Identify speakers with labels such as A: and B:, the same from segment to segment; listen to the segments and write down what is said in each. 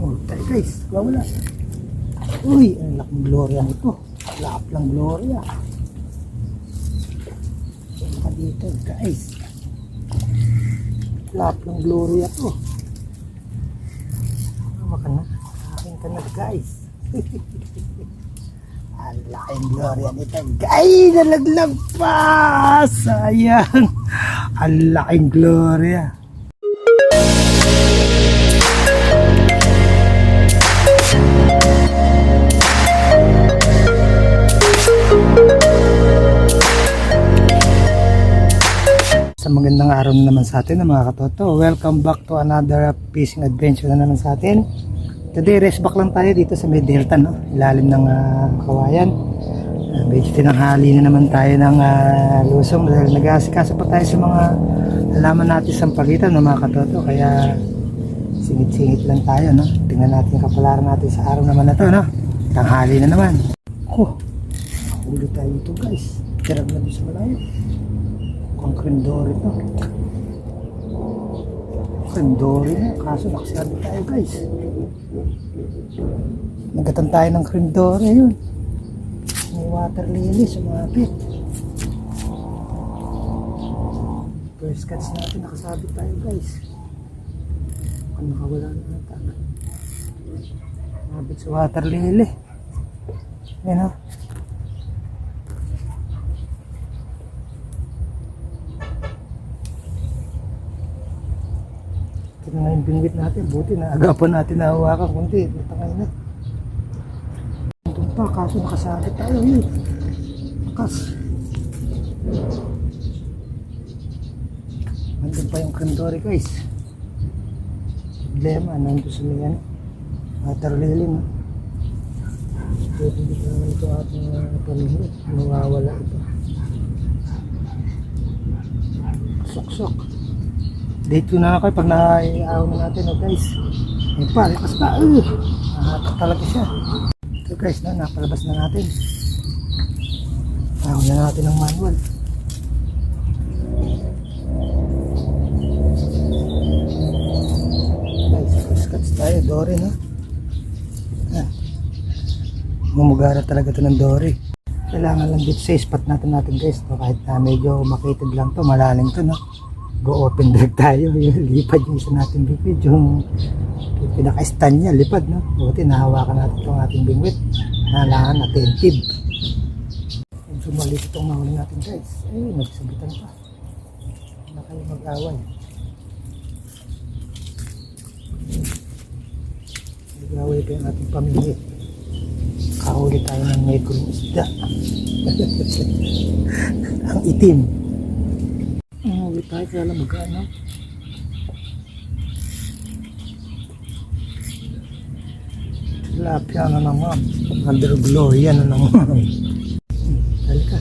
A: Oh, tayo guys, wala. Uy, ang laking gloria nito. Lap lang gloria. Saan ka dito guys? Lap lang gloria to. Tama ka na. Akin ka na guys. ang gloria nito. Ay, nalaglag pa! Sayang. Ang laking gloria. Magandang araw na naman sa atin mga katoto. Welcome back to another fishing adventure na naman sa atin. Today, rest back lang tayo dito sa may delta, no? Ilalim ng ah, kawayan. Uh, medyo tinanghali na naman tayo ng ah, lusong dahil nag-aasikaso pa tayo sa mga alaman natin sa pagitan ng mga katoto. Kaya singit-singit lang tayo, no? Tingnan natin yung kapalaran natin sa araw naman na to, no? Tanghali na naman. Oh, ulo tayo ito guys. Tirag na doon sa malayo. Mukhang krendori to. Krendori na. Kaso nakasabi tayo guys. Nagatan tayo ng krendori yun. May water lily sumapit. First catch natin nakasabi tayo guys. Mukhang nakawala na ata. Sumapit sa water lily. Yan o. Ito na nga yung bingwit natin. Buti na agapan natin na hawakan kundi. Ito ngayon na. Doon pa, kaso nakasabit tayo. Yun. Lakas. Nandun pa yung kandori guys. Problema, nandun sa may ano. Water lily. Pwede dito naman ito ating uh, pamilya. Nawawala ito. Sok-sok. Date ko na lang kayo pag naiaw na natin, oh guys. Ay pa, lakas pa. Uh, nahatak talaga siya. So guys, na, napalabas na natin. Ayaw na natin ng manual. Guys, scotch tayo, Dory, no? Ah. Mumugara talaga to ng Dory. Kailangan lang dito sa spot natin natin guys. No? Kahit na medyo makitid lang to, malalim to, no? Go open drag tayo. Yung lipad yung isa natin bingwit. Yung, yung pinaka-stand niya lipad no? Buti nahawakan natin itong ating bingwit. Nalangan attentive medyo maliit itong mahuli natin guys. Ay nagsabitan pa. Na kayo mag-away. Mag-away pa yung ating pamilya. Kahuli tayo ng negro isda. Ang itim Kaya lang magkano. Tilapia na naman. Under Gloria na naman. Halika.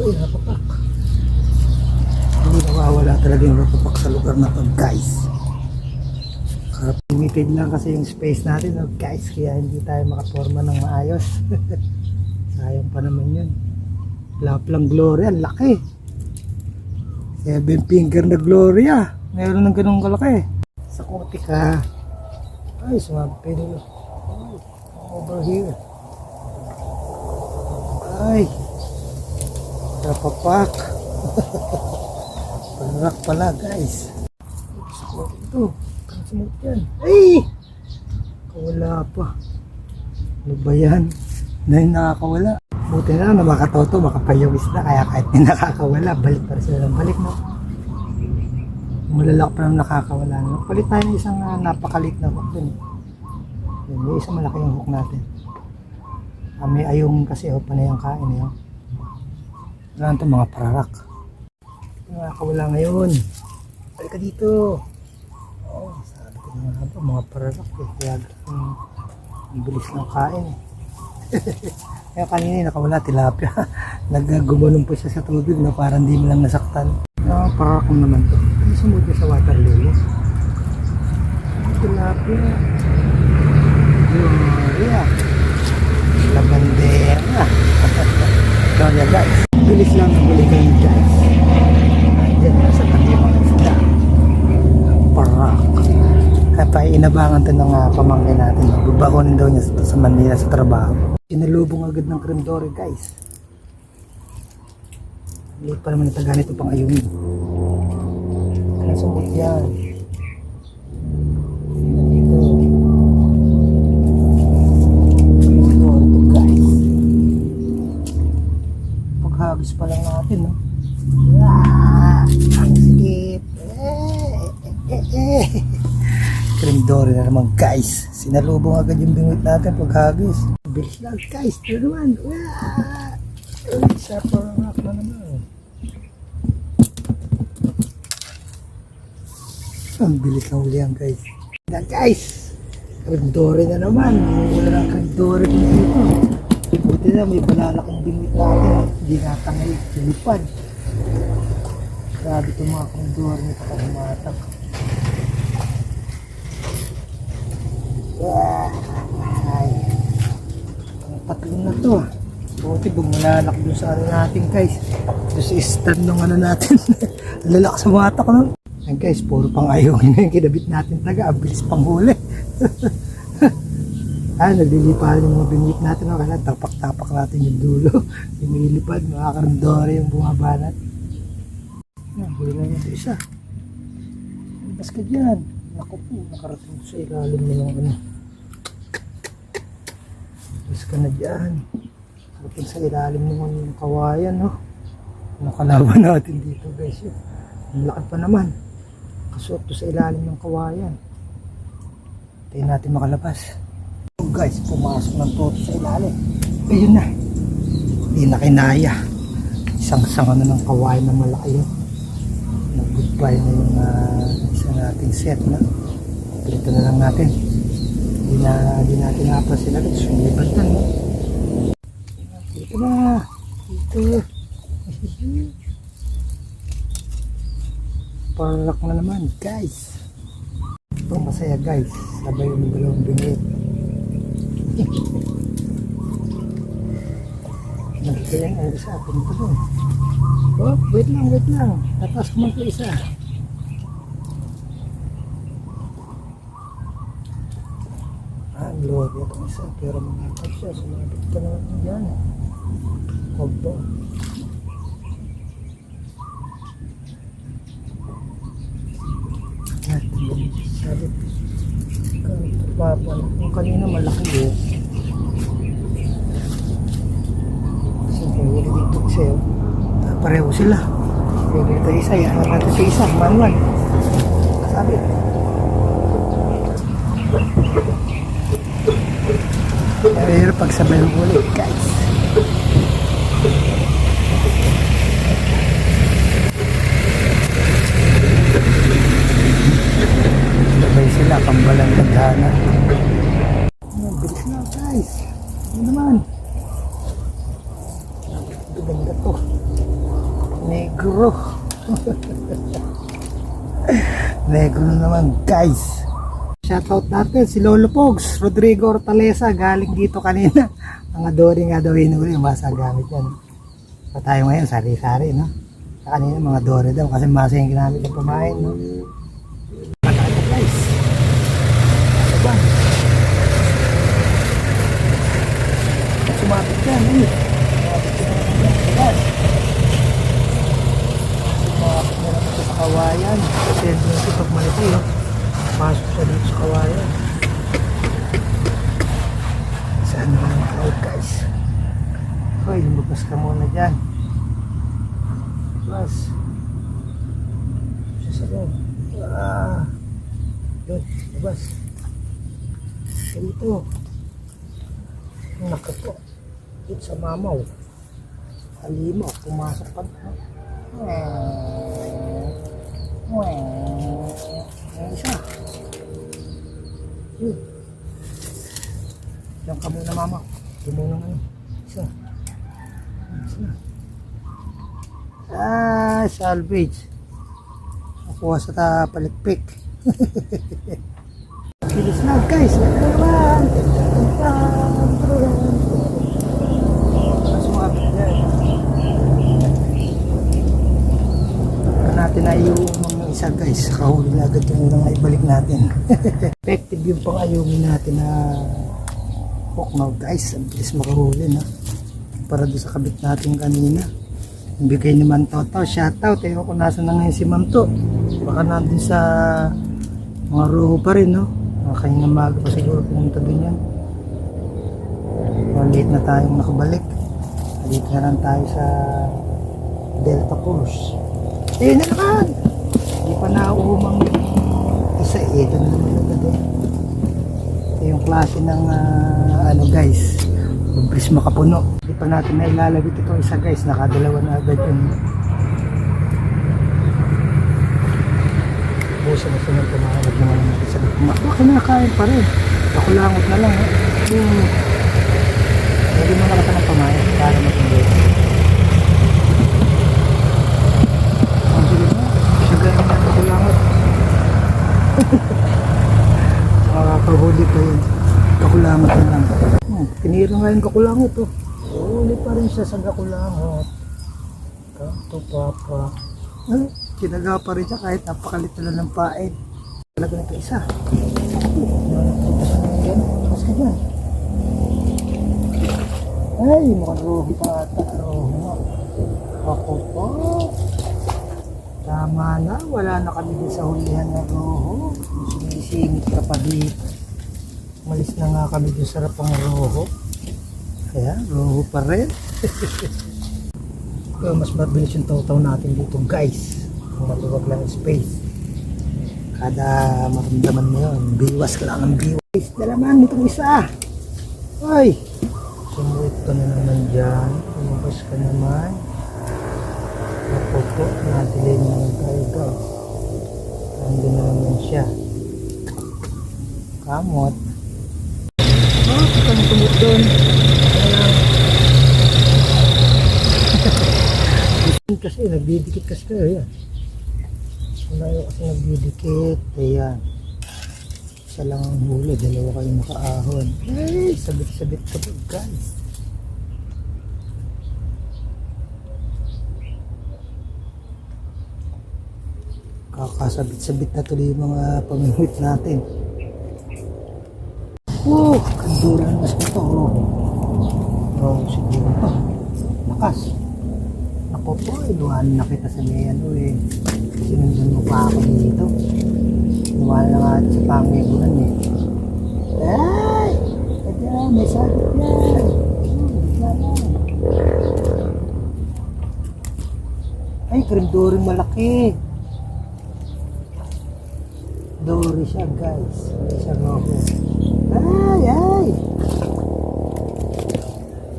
A: Uy, napapak. Hindi nawawala talaga yung napapak sa lugar na to, guys. Uh, limited lang kasi yung space natin, no, guys. Kaya hindi tayo makaporma ng maayos. Sayang pa naman yun. Laplang Gloria, ang laki. Seven finger na Gloria. Meron ng ganun kalaki. Sa kote ka. Ay, sumabay nila. Over here. Ay. Kapapak. Panak pala guys. Sa kote ito. Ang yan. Ay! Kawala pa. Ano ba yan? Yung nakakawala. Buti na lang na makatoto, makapayawis na. Kaya kahit may nakakawala, balik pa rin sila ng balik, no? Malalak pa naman nakakawala. No? Palit tayo ng isang uh, napakaliit na hook dun. Yun, may isang malaki yung hook natin. Ah, may ayong kasi, oh, panay ang kain, eh, oh. Wala ito, mga pararak. Nakakawala ngayon. Balik ka dito. Oh, sabi ko na nga mga pararak, eh. Kaya, um, bilis ng kain, eh. Kaya kanina nakawala tilapia. Naggumanong po siya sa tubig na parang di mo lang nasaktan. Ah, para akong naman to. Ano sumunod niya sa water lily? Tilapia. Gloria. Labandera. Gloria guys. Bilis lang ang huli kayo guys. Diyan na sa tabi mga isda. Parak. Kapay inabangan to ng uh, pamangkin natin. Babakonin daw niya sa, sa Manila sa trabaho. Sinalubong agad ng kremdore guys. Hindi pa naman ito ganito pang ayunin. Ano sumot yan? Guys. Sinalubong agad yung bingwit natin paghagis. Bilis lang guys. Ito naman. Ah, Uy, sa parang na naman. Ang bilis ng ulihan guys. Na guys. Kremdore na naman. Wala ng kremdore dito. Buti na may balalaking bingwit natin. Hindi natangay. Lumipad. Grabe itong mga kremdore nito pag humatak. Ay. Ang tatlo na to ah. Buti bumalalak dun sa ano natin guys. Doon sa stand ng ano natin. Ang lalakas sa matak no. Ayan guys, puro pang ayaw na yung kinabit natin taga. Ang bilis pang huli. ah, nagliliparan yung mga bingwit natin. No? Kaya tapak-tapak natin yung dulo. Lumilipad, mga karandore yung bumabanat. Ayan, huli na yung isa. Ang basket yan. Naku po, nakarating sa ilalim yung ano. Tapos ka na dyan. Nakarating sa ilalim naman yung kawayan, no? Ano kalaban natin dito, guys? Yun. Ang lakad pa naman. Kasuot to sa ilalim ng kawayan. Tayo natin makalabas. So guys, pumasok ng toto sa ilalim. Ayun na. Hindi na kinaya. Isang sanga na ng kawayan na malaki yun. Nag-goodbye na yung uh, isa nating set na. Pilito na lang natin. Hindi na, hindi natin hapa sila. Sumibad na, no? Dito na. Dito. Parlak na naman, guys. Ito masaya, guys. Sabay yung dalawang bingit. Nagkaya ang isa. Punta doon. Oh, wait lang, wait lang. Tatas ko sa isa. Lord itong isa. Pero mga siya. Sumabit ka naman dyan. Ba? At sabi ito papa yung kanina malaki eh siyempre huli dito kasi. Ah, pareho sila huli dito isa yan natin sa isa manual sabi pero pag sabay ng huli guys Sabay sila, kambalang tadhana. Ayan, bilis na guys. Ano naman? Ito ganda to. Negro. Negro na naman guys. Shoutout natin si Lolo Pogs, Rodrigo Hortaleza, galing dito kanina. Ang adori nga daw hinuli, masa gamit yan. Pa tayo ngayon, sari-sari, no? Sa kanina, mga dore daw, kasi masa yung ginamit ng pamain, no? Malaki guys. Ano ba? Sumapit yan, eh. Sumapit na naman sa kawayan. Kasi ito pag malaki, oh. Pasok siya dito sa kawayan. Saan naman ang tawag, guys? Hoy, lumabas ka muna dyan. Labas. Siya sa loob. Ah. Yun, labas. Dito. Naku po. Dito sa mamaw. Halimaw, pumasok pa. Ang isa. Yun. Diyan ka muna mama. Diyan muna ano. Isa. Isa. Ah, salvage. Nakuha sa ta palikpik. Bilis na guys. Naman. Sumabit na. Ito natin ay yung mga isa guys, kahuli na agad yung unang ibalik natin. Effective yung pang-ayungin natin na hook now guys. Ang bilis makahuli na. Para doon sa kabit natin kanina. Bigay naman Toto, shoutout. Ewan ko nasa na ngayon si Ma'am to. Baka nandun sa mga roho pa rin no. Mga kanina maga pa siguro pumunta din yan. Late na tayong nakabalik. Dito na lang tayo sa Delta Course. Eh, na! Hindi nauumang isa eh. Ito na naman. Ito yung klase ng ah, ano guys. Mabilis makapuno. Hindi pa natin na ilalabit ito isa guys. Nakadalawa na agad yun. Busa na sunod ko makalag naman natin sa lukma. Baka nakakain pa rin. Pakulangot na lang. Eh. Hmm. Pwede mo nakata ng pamayan para matindi. Ang sige na. Siya ganyan na pakulangot. Makakahuli pa yun. Kakulangot na lang. Hmm, tinira nga yung kakulangot oh. Huli pa rin siya sa kakulangot. Kato papa. Ay, kinaga pa rin siya kahit napakalit na ng pain. Talaga nito isa. Mas ka dyan. Ay, mukhang roho pa ata. Roho. Ako po. Tama na, wala na kami sa hulihan ng roho. Sumisingit ka pa dito. Malis na nga kami dun sa rapang roho. Kaya, roho pa rin. Pero mas mabilis yung taw natin dito guys. Maluwag lang space. Kada maramdaman mo yun, biwas ka lang ng biwas. Dalaman itong isa. Ay! Sumuot ka na naman dyan. Lumabas ka naman. Ako po, natilig na lang tayo guys. Nandun na naman siya. Kamot. Tumot doon. Kasi nagdidikit kasi kayo yan. Malayo kasi nagdidikit. Ayan. Isa lang ang huli. Dalawa kayo nakaahon. Ay, sabit-sabit ka po guys. Kakasabit-sabit na tuloy yung mga pamimit natin. Oh, kandulan mas ito. Oh, oh siguro pa. Lakas. Ako po, iluhan na kita sa may ano eh. Sinundan mo pa ako dito. Iluhan na nga sa pangigunan eh. Ay! Kaya, may sakit yan. Ay, krimdoring malaki. Dory siya guys. Siya lobo. Ay, ay!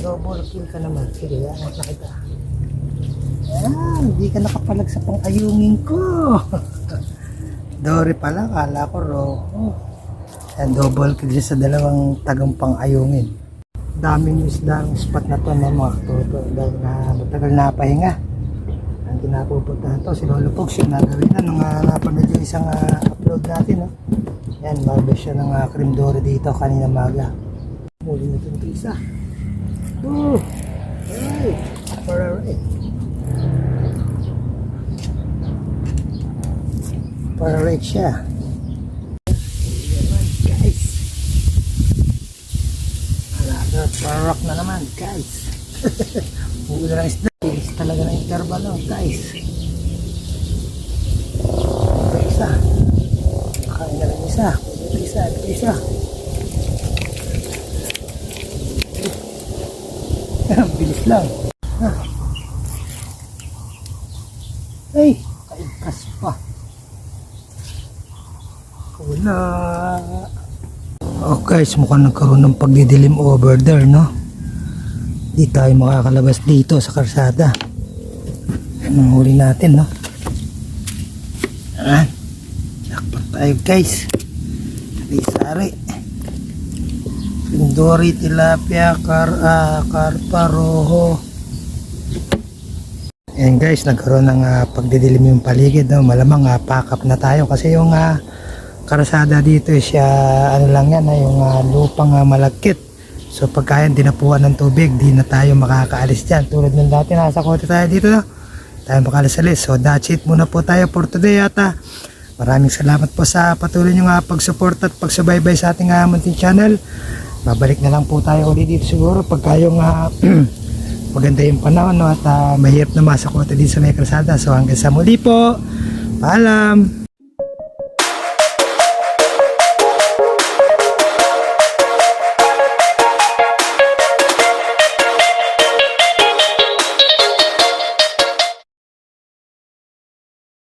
A: Double kill ka naman. Sige, yan na kita. Ah, hindi ka nakapalag sa pang-ayungin ko. Dory pala, kala ko roho. Yan, double kill sa dalawang tagang pang-ayungin. Daming isda ang spot na to na mga katoto dahil na matagal na pahinga. Ang kinapupuntahan to, si Lolo Pogs yung nagawin na nung uh, napanood yung isang ah, upload natin. No? Yan, marbes siya ng uh, cream dory dito kanina maga. Muli na ito isa. Oh! Ay! Para rin. Para rin siya. Guys. Another parak na naman, guys. Huwag na lang isda. Tilis talaga ng intervalo, guys. Ito isa. Isa. Isa, isa. Bilis lang. Ah. Ay, kaigkas pa. Wala. Oh guys, mukhang nagkaroon ng pagdidilim over there, no? Di tayo makakalabas dito sa karsada. Anong huli natin, no? Ah, jackpot tayo guys. Sari-sari. Pindori, tilapia, kar, ah, karpa, roho. Ayan guys, nagkaroon ng ah, pagdidilim yung paligid. No? Malamang uh, pack up na tayo kasi yung ah, karasada dito siya, ano lang yan, ah, yung ah, lupang ah, malagkit. So pagka yan dinapuan ng tubig, di na tayo makakaalis dyan. Tulad ng dati, nasa kote tayo dito. No? tayo makalasalis. So that's it muna po tayo for today at ah, maraming salamat po sa patuloy nyo nga pag-support at pagsubaybay sa ating uh, munting channel. Babalik na lang po tayo ulit dito siguro pagka yung ah, maganda yung panahon no, at ah, mahirap na masakota din sa may kalsada. So hanggang sa muli po. Paalam!